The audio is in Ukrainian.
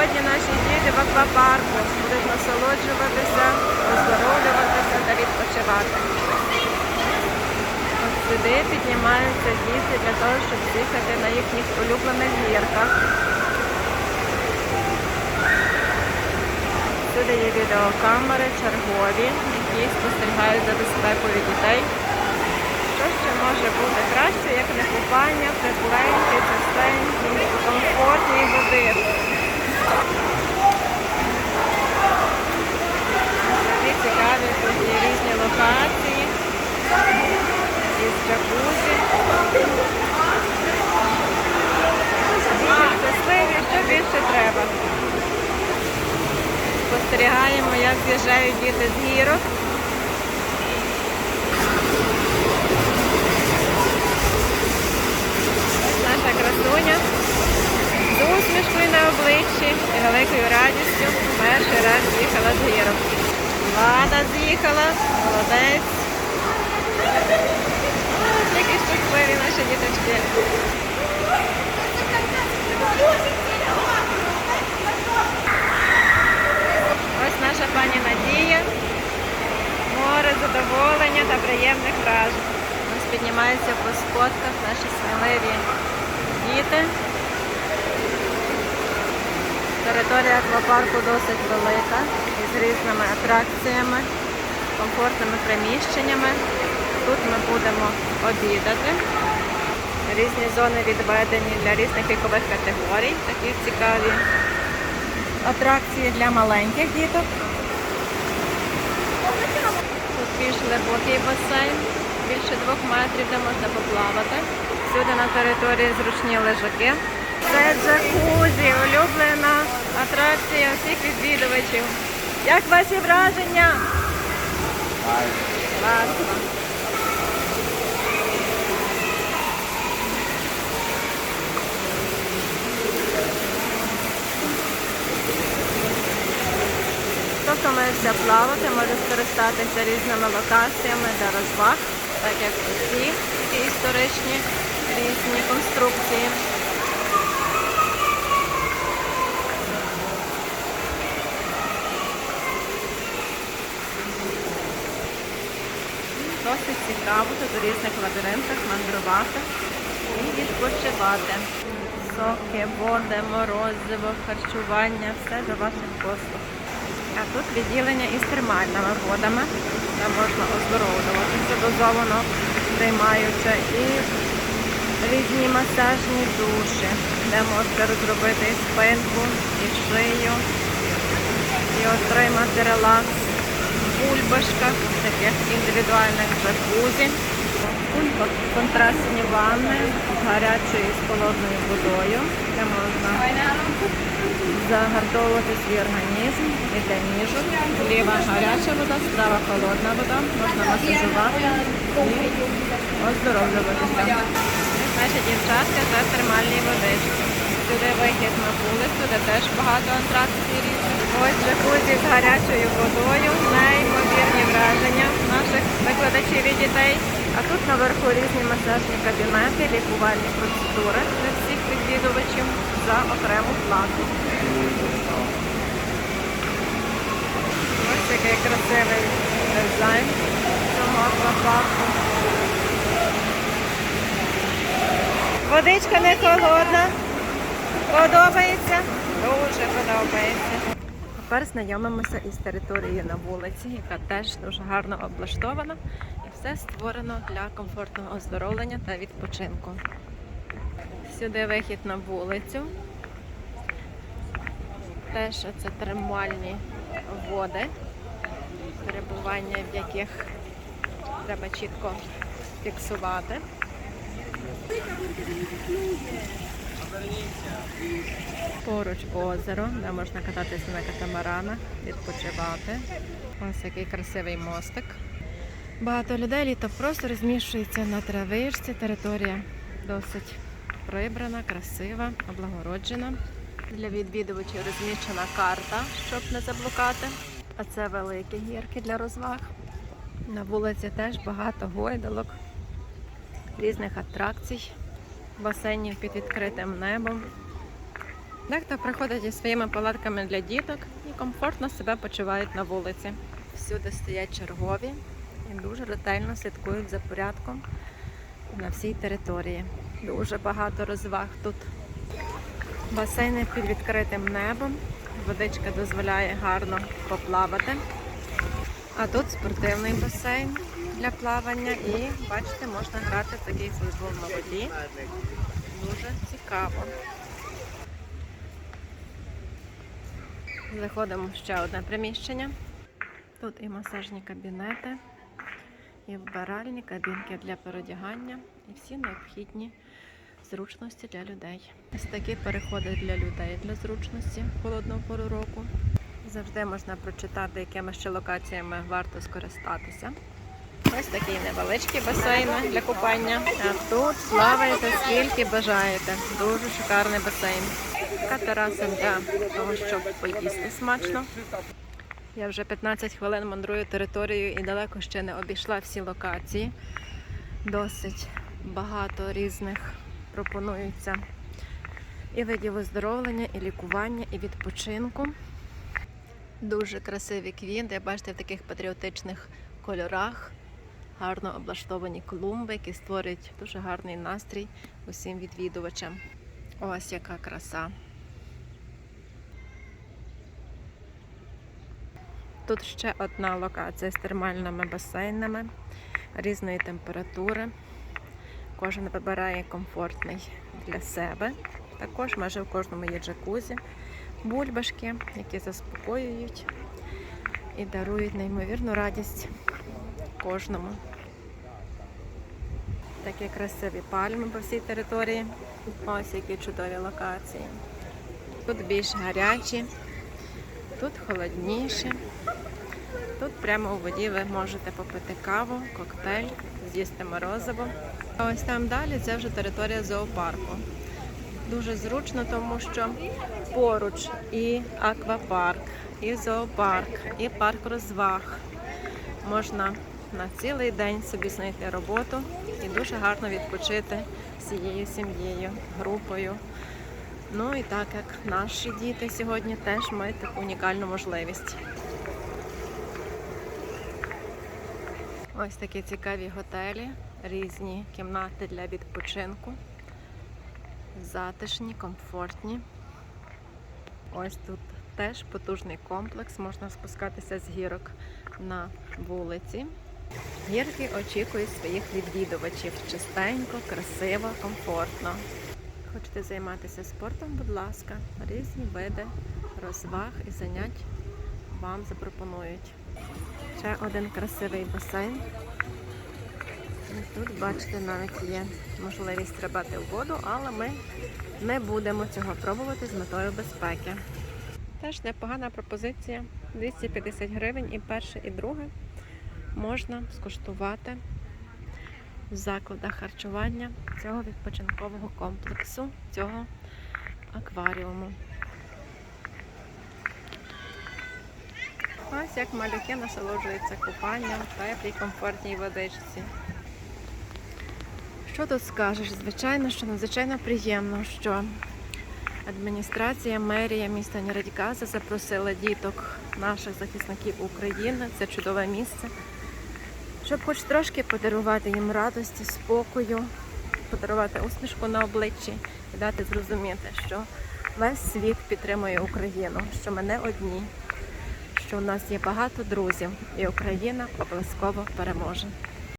Сьогодні наші діти в аквапарку будуть насолоджуватися, оздоровлюватися та відпочивати. От сюди піднімаються діти для того, щоб з'їхати на їхніх улюблених гірках. Сюди є відеокамери чергові, які спостерігають за безпекою дітей. Що ще може бути краще, як не купання в тепленькій, чистенькій, комфортній води. Взагалі цікаві тут є різні локації із джакузі. Дуже щасливі, що більше треба. Спостерігаємо, як з'їжджають діти з гірок. Ось наша красуня з усмішкою на обличчі і великою радістю перший раз з'їхала з гірок. Влада з'їхала, молодець. Ось Які щасливі наші діточки. Ось наша пані Надія. Море задоволення та приємних вражень. Ось піднімаються по сходках наші сміливі діти. Територія аквапарку досить велика із різними атракціями, комфортними приміщеннями. Тут ми будемо обідати. Різні зони відведені для різних вікових категорій, такі цікаві атракції для маленьких діток. Тут більш глибокий басейн, більше двох метрів, де можна поплавати. Всюди на території зручні лежаки. Це джакузі, улюблена атракція всіх відвідувачів. Як ваші враження? Класно. Хто втомився плавати, може скористатися різними локаціями для розваг, так як усі такі історичні різні конструкції. Досить цікаво тут у різних лабіринтах мандрувати і відпочивати. Соки, води, морозиво, харчування, все до ваших послуг. А тут відділення із термальними водами, де можна оздоровлюватися дозовано, приймаючи і різні масажні душі, де можете розробити і спинку, і шию, і отримати релакс в бульбашках, таких індивідуальних джакузі. Контрастні ванни з гарячою і з холодною водою, де можна загартовувати свій організм і для ніжок. Зліва гаряча вода, справа холодна вода, можна масажувати і оздоровлюватися. Наші дівчатка за термальні водички. Сюди вихід на вулицю, де теж багато атракцій різних. Ось джакузі з гарячою водою, неймовірні враження наших викладачів і дітей. А тут наверху різні масажні кабінети, лікувальні процедури для всіх відвідувачів за окрему плату. Ось який красивий дизайн цього аквапарку. Водичка не холодна. Подобається? Дуже подобається. Тепер знайомимося із територією на вулиці, яка теж дуже гарно облаштована. І все створено для комфортного оздоровлення та відпочинку. Сюди вихід на вулицю. Теж це термальні води, перебування в яких треба чітко фіксувати. Поруч озеро, де можна кататися на катамаранах, відпочивати. Ось який красивий мостик. Багато людей літо просто розміщується на травичці. Територія досить прибрана, красива, облагороджена. Для відвідувачів розміщена карта, щоб не заблукати. А це великі гірки для розваг. На вулиці теж багато гойдалок, різних атракцій, басейнів під відкритим небом. Дехто приходить із своїми палатками для діток і комфортно себе почувають на вулиці. Всюди стоять чергові і дуже ретельно слідкують за порядком на всій території. Дуже багато розваг тут. Басейни під відкритим небом. Водичка дозволяє гарно поплавати. А тут спортивний басейн для плавання і, бачите, можна грати такий футбол на воді. Дуже цікаво. Заходимо в ще одне приміщення. Тут і масажні кабінети, і вбиральні кабінки для перодягання, і всі необхідні зручності для людей. Ось такі переходи для людей для зручності в холодну пору року. Завжди можна прочитати, якими ще локаціями варто скористатися. Ось такий невеличкий басейн для купання. А тут плаваєте скільки бажаєте. Дуже шикарний басейн. Така тераса для того, щоб поїсти смачно. Я вже 15 хвилин мандрую територією і далеко ще не обійшла всі локації. Досить багато різних пропонується і видів оздоровлення, і лікування, і відпочинку. Дуже красиві квіти, бачите, в таких патріотичних кольорах. Гарно облаштовані клумби, які створюють дуже гарний настрій усім відвідувачам. Ось яка краса. Тут ще одна локація з термальними басейнами різної температури. Кожен вибирає комфортний для себе. Також майже в кожному є джакузі, бульбашки, які заспокоюють і дарують неймовірну радість кожному. Такі красиві пальми по всій території. Ось які чудові локації. Тут більш гарячі, тут холодніше. Тут прямо у воді ви можете попити каву, коктейль, з'їсти морозиво. А ось там далі це вже територія зоопарку. Дуже зручно, тому що поруч і аквапарк, і зоопарк, і парк розваг. Можна на цілий день собі знайти роботу і дуже гарно відпочити всією сім'єю, групою. Ну і так як наші діти сьогодні теж мають таку унікальну можливість. Ось такі цікаві готелі, різні кімнати для відпочинку. Затишні, комфортні. Ось тут теж потужний комплекс, можна спускатися з гірок на вулиці. Гірки очікують своїх відвідувачів чистенько, красиво, комфортно. Хочете займатися спортом, будь ласка, різні види розваг і занять вам запропонують. Ще один красивий басейн. І Тут, бачите, навіть є можливість стрибати в воду, але ми не будемо цього пробувати з метою безпеки. Теж непогана пропозиція. 250 гривень і перше, і друге можна скуштувати в закладах харчування цього відпочинкового комплексу, цього акваріуму. Ось як малюки насолоджуються купанням в теплій комфортній водичці. Що тут скажеш? Звичайно, що надзвичайно приємно, що адміністрація, мерія міста Нєредьказа запросила діток наших захисників України. Це чудове місце, щоб хоч трошки подарувати їм радості, спокою, подарувати усмішку на обличчі і дати зрозуміти, що весь світ підтримує Україну, що ми не одні, що у нас є багато друзів, і Україна обов'язково переможе.